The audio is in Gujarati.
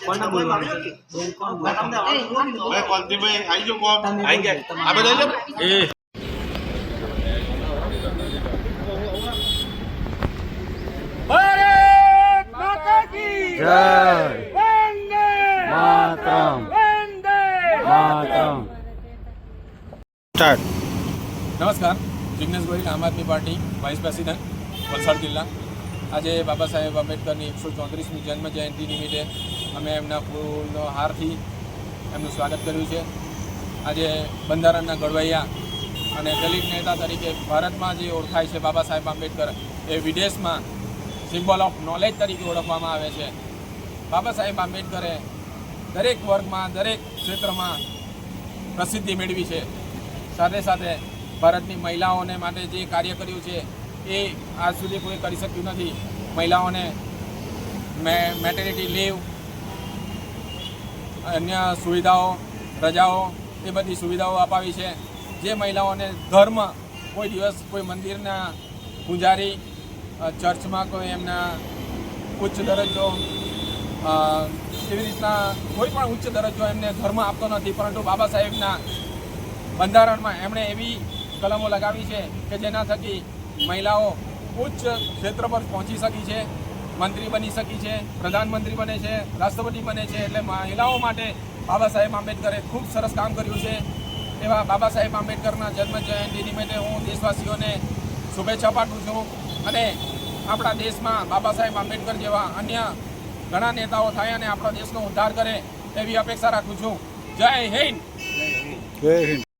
કોને બોલવાનું? છે? બેન કોણ બોલવાનું? નમસ્કાર જિગ્નેશભાઈ Aam Aadmi party vice president Valsad જિલ્લા. આજે બાબા સાહેબ આંબેડકરની એકસો ચોત્રીસમી જન્મ જયંતિ નિમિત્તે અમે એમના ફૂલનો હારથી એમનું સ્વાગત કર્યું છે. આજે બંધારણના ઘડવૈયા અને દલિત નેતા તરીકે ભારતમાં જે ઓળખાય છે બાબા સાહેબ આંબેડકર, એ વિદેશમાં સિમ્બોલ ઓફ નોલેજ તરીકે ઓળખવામાં આવે છે. બાબા સાહેબ આંબેડકરે દરેક વર્ગમાં, દરેક ક્ષેત્રમાં પ્રસિદ્ધિ મેળવી છે. સાથે સાથે ભારતની મહિલાઓને માટે જે કાર્ય કર્યું છે, એ આજ સુધી કોઈ કરી શક્યું નથી. મહિલાઓને મેટર્નિટી લીવ અન્ય સુવિધાઓ, રજાઓ, એ બધી સુવિધાઓ અપાવી છે. જે મહિલાઓને ધર્મ, કોઈ દિવસ કોઈ મંદિરના પૂજારી ચર્ચમાં કોઈ એમના ઉચ્ચ દરજ્જો એવી રીતના કોઈ પણ ઉચ્ચ દરજ્જો એમને ધર્મ આપતો નથી, પરંતુ બાબા સાહેબના બંધારણમાં એમણે એવી કલમો લગાવી છે કે જેના થકી મહિલાઓ ઉચ્ચ ક્ષેત્ર પર પહોંચી શકી છે, મંત્રી બની શકી છે, પ્રધાનમંત્રી બને છે, રાષ્ટ્રપતિ બને છે, એટલે મહિલાઓ માટે બાબા સાહેબ આંબેડકરે ખૂબ સરસ કામ કર્યું છે. એવા બાબા સાહેબ આંબેડકરના જન્મ જયંતિ નિમિત્તે હું દેશવાસીઓને શુભેચ્છા પાઠવું છું અને આપણા દેશમાં બાબા સાહેબ આંબેડકર જેવા અન્ય ઘણા નેતાઓ થાય અને આપણા દેશનો ઉદ્ધાર કરે એવી અપેક્ષા રાખું છું. જય હિન્દ. જય હિન્દ.